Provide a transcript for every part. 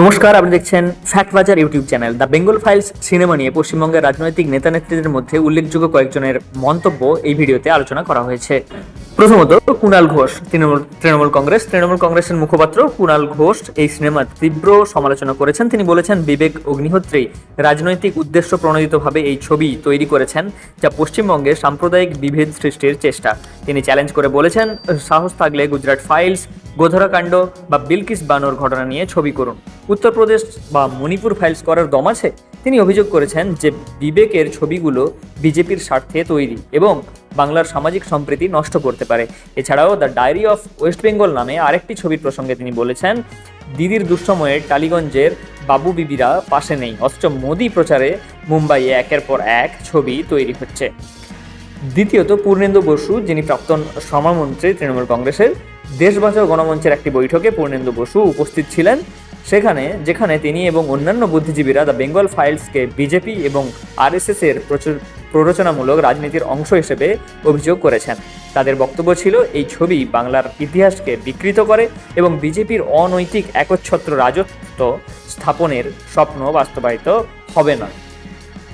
নমস্কার, আপনি দেখছেন ফ্যাক্ট বাজার YouTube channel. The Bengal files cinema নিয়ে পশ্চিমবঙ্গের রাজনৈতিক নেতা নেত্রীদের মধ্যে উল্লেখযোগ্য কয়েকজনের মন্তব্য এই ভিডিওতে আলোচনা করা হয়েছে। প্রথমত, কুণাল ঘোষ, তৃণমূল তৃণমূল কংগ্রেস। তৃণমূল কংগ্রেসের মুখপাত্র কুণাল ঘোষ এই সিনেমার তীব্র সমালোচনা করেছেন। তিনি বলেছেন, বিবেক অগ্নিহোত্রী রাজনৈতিক উদ্দেশ্য প্রণোদিতভাবে এই ছবি তৈরি করেছেন, যা পশ্চিমবঙ্গে সাম্প্রদায়িক বিভেদ সৃষ্টির চেষ্টা। তিনি চ্যালেঞ্জ করে বলেছেন, সাহস থাকলে গুজরাট ফাইলস গোধরাকাণ্ড বা বিলকিস বানোর ঘটনা নিয়ে ছবি করুন। উত্তরপ্রদেশ বা মণিপুর ফাইলস করার দম আছে? তিনি অভিযোগ করেছেন যে, বিবেকের ছবিগুলো বিজেপির স্বার্থে তৈরি এবং বাংলার সামাজিক সম্প্রীতি নষ্ট করতে পারে। এছাড়াও the diary of west Bengal নামে আরেকটি ছবির প্রসঙ্গে তিনি বলেছেন, দিদির দুঃসময়ে টালিগঞ্জের বাবু বিবিরা পাশে নেই, অথচ মোদি প্রচারে মুম্বাইয়ে একের পর এক ছবি তৈরি হচ্ছে। দ্বিতীয়ত, পূর্ণেন্দু বসু, যিনি প্রাক্তন শ্রমমন্ত্রী তৃণমূল কংগ্রেসের দেশ বাঁচাও গণমঞ্চের একটি বৈঠকে পূর্ণেন্দু বসু উপস্থিত ছিলেন, সেখানে, যেখানে তিনি এবং অন্যান্য বুদ্ধিজীবীরা দ্য বেঙ্গল ফাইলসকে বিজেপি এবং আরএসএস এর প্রচুর প্ররোচনামূলক রাজনীতির অংশ হিসেবে অভিযোগ করেছেন। তাদের বক্তব্য ছিল, এই ছবি বাংলার ইতিহাসকে বিকৃত করে এবং বিজেপির অনৈতিক একচ্ছত্র রাজত্ব স্থাপনের স্বপ্ন বাস্তবায়িত হবে না।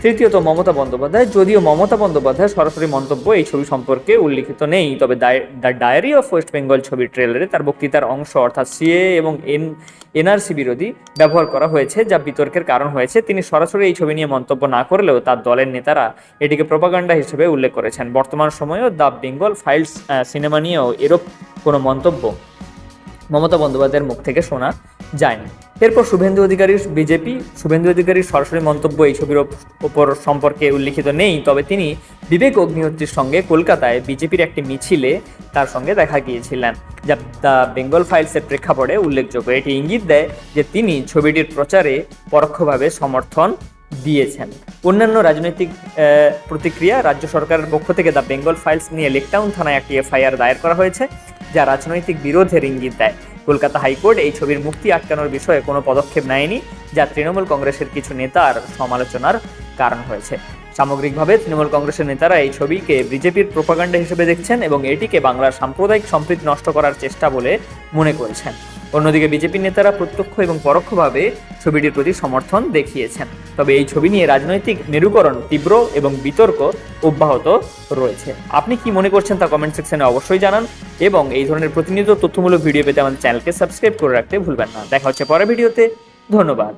তৃতীয়ত মমতা বন্দ্যোপাধ্যায়। যদিও মমতা বন্দ্যোপাধ্যায় সরাসরি মন্তব্য এই ছবি সম্পর্কে উল্লিখিত নেই, তবে the diary of west Bengal ছবির ট্রেলারে তার বক্তৃতার অংশ অর্থাৎ সিএ এবং এন, এনআরসি বিরোধী ব্যবহার করা হয়েছে, যা বিতর্কের কারণ হয়েছে। তিনি সরাসরি এই ছবি নিয়ে মন্তব্য না করলেও তার দলের নেতারা এটিকে প্রপাগান্ডা হিসেবে উল্লেখ করেছেন। বর্তমান সময়েও দ্য বেঙ্গল ফাইলস সিনেমা নিয়েও এরূপ কোনো মন্তব্য মমতা বন্দ্যোপাধ্যায়ের মুখ থেকে শোনা যায়নি। এরপর শুভেন্দু অধিকারীর বিজেপি, শুভেন্দু অধিকারীর সরাসরি মন্তব্য এই ছবির ওপর সম্পর্কে উল্লিখিত নেই, তবে তিনি বিবেক অগ্নিহোত্রীর সঙ্গে কলকাতায় বিজেপির একটি মিছিলে তার সঙ্গে দেখা গিয়েছিলেন, যা দ্য বেঙ্গল ফাইলসের প্রেক্ষাপটে উল্লেখযোগ্য। এটি ইঙ্গিত দেয় যে তিনি ছবিটির প্রচারে পরোক্ষভাবে সমর্থন দিয়েছেন। অন্যান্য রাজনৈতিক প্রতিক্রিয়া রাজ্য সরকারের পক্ষ থেকে দ্য বেঙ্গল ফাইলস নিয়ে লেকটাউন থানায় একটি এফআইআর দায়ের করা হয়েছে, যা রাজনৈতিক বিরোধের ইঙ্গিত দেয়। কলকাতা হাইকোর্ট এই ছবির মুক্তি আটকানোর বিষয়ে কোনো পদক্ষেপ নেয়নি, যা তৃণমূল কংগ্রেসের কিছু নেতার সমালোচনার কারণ হয়েছে। সামগ্রিকভাবে তৃণমূল কংগ্রেসের নেতারা এই ছবিকে বিজেপির প্রোপাগান্ডা হিসেবে দেখছেন এবং এটিকে বাংলার সাম্প্রদায়িক সম্প্রীতি নষ্ট করার চেষ্টা বলে মনে করেছেন। অন্যদিকে বিজেপি নেতারা প্রত্যক্ষ এবং পরোক্ষভাবে ছবিটির প্রতি সমর্থন দেখিয়েছেন। তবে এই ছবি নিয়ে রাজনৈতিক মেরুকরণ, তীব্র এবং বিতর্ক অব্যাহত রয়েছে। আপনি কি মনে করছেন তা কমেন্ট সেকশনে অবশ্যই জানান এবং এই ধরনের প্রতিনিয়ত তথ্যমূলক ভিডিও পেতে আমাদের চ্যানেলকে সাবস্ক্রাইব করে রাখতে ভুলবেন না। দেখা হচ্ছে পরের ভিডিওতে। ধন্যবাদ।